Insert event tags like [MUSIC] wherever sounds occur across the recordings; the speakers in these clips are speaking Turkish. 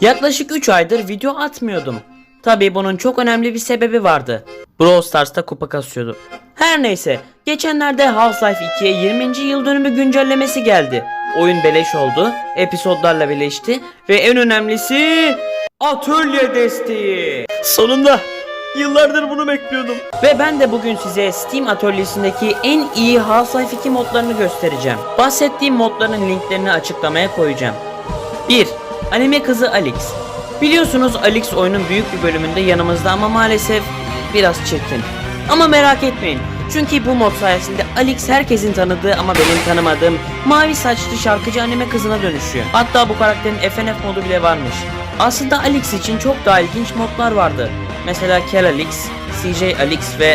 Yaklaşık 3 aydır video atmıyordum. Tabii bunun çok önemli bir sebebi vardı. Brawl Stars'ta kupa kasıyordu. Her neyse, geçenlerde Half-Life 2'ye 20. yıl dönümü güncellemesi geldi. Oyun beleş oldu, episodlarla birleşti ve en önemlisi atölye desteği. Sonunda Yıllardır bunu bekliyordum. Ve ben de bugün size Steam atölyesindeki en iyi Half-Life 2 modlarını göstereceğim. Bahsettiğim modların linklerini açıklamaya koyacağım. 1. Anime kızı Alex. Biliyorsunuz Alex oyunun büyük bir bölümünde yanımızda ama maalesef biraz çirkin. Ama merak etmeyin. Çünkü bu mod sayesinde Alex herkesin tanıdığı ama benim tanımadığım mavi saçlı şarkıcı anime kızına dönüşüyor. Hatta bu karakterin FNF modu bile varmış. Aslında Alex için çok daha ilginç modlar vardı. Mesela Kel Alex, CJ Alex ve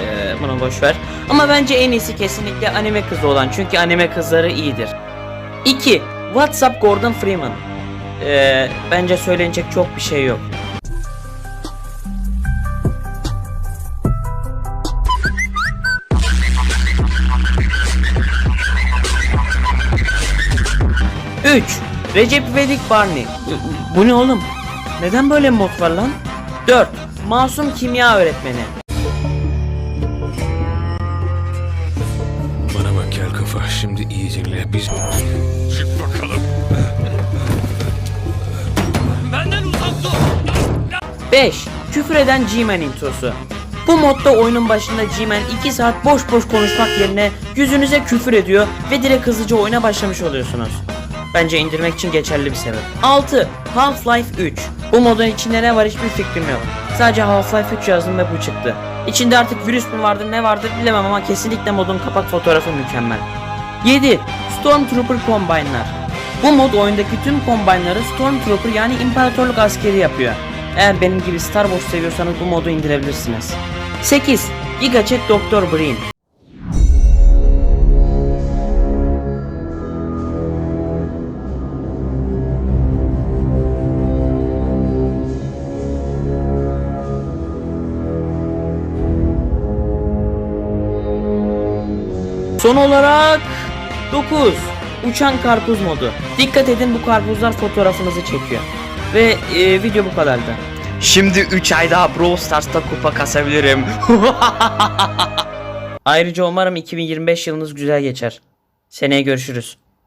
eee, bunu boş ver. Ama bence en iyisi kesinlikle anime kızı olan çünkü anime kızları iyidir. 2. WhatsApp Gordon Freeman. Ee, bence söylenecek çok bir şey yok. Üç. Recep İvedik Barney. Bu- Bu ne oğlum? Neden böyle mod var lan? 4. Masum kimya öğretmeni. Bana bak kel kafa şimdi iyi dinle biz... 5. Küfür eden G-Man introsu. Bu modda oyunun başında G-Man 2 saat boş boş konuşmak yerine yüzünüze küfür ediyor ve direkt hızlıca oyuna başlamış oluyorsunuz. Bence indirmek için geçerli bir sebep. 6. Half-Life 3. Bu modun içinde ne var hiçbir fikrim yok. Sadece Half-Life 3 yazdım ve bu çıktı. İçinde artık virüs mü vardır ne vardır bilemem ama kesinlikle modun kapak fotoğrafı mükemmel. 7. Stormtrooper Combine'lar. Bu mod oyundaki tüm combine'ları Stormtrooper yani İmparatorluk askeri yapıyor. Eğer benim gibi Star Wars seviyorsanız bu modu indirebilirsiniz. 8. Gigachet Dr. Breen. Son olarak 9. Uçan karpuz modu. Dikkat edin bu karpuzlar fotoğrafınızı çekiyor. Ve e, video bu kadardı. Şimdi 3 ay daha Brawl Stars'ta kupa kasabilirim. [LAUGHS] Ayrıca umarım 2025 yılınız güzel geçer. Seneye görüşürüz.